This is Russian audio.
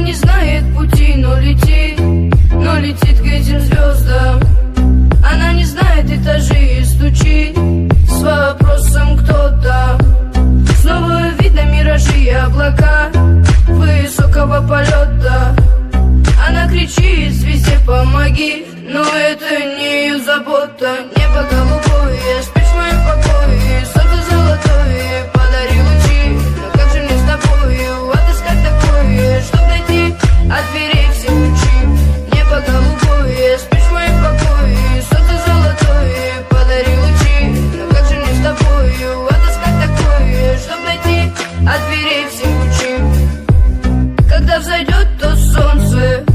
Не знает пути, но летит, но летит к этим звездам. Она не знает этажи и стучит с вопросом кто там. Снова видно миражи и облака долги Но это не ее забота. Небо голубое, спишь в моем покое. Солнце золотое, подари лучи. Но как же мне с тобою отыскать такое Чтоб найти от дверей все ключи. Небо голубое, спишь в моем покое. Солнце золотое, подари лучи. Но как же мне с тобою отыскать такое Чтоб найти от дверей все ключи. Когда взойдет то солнце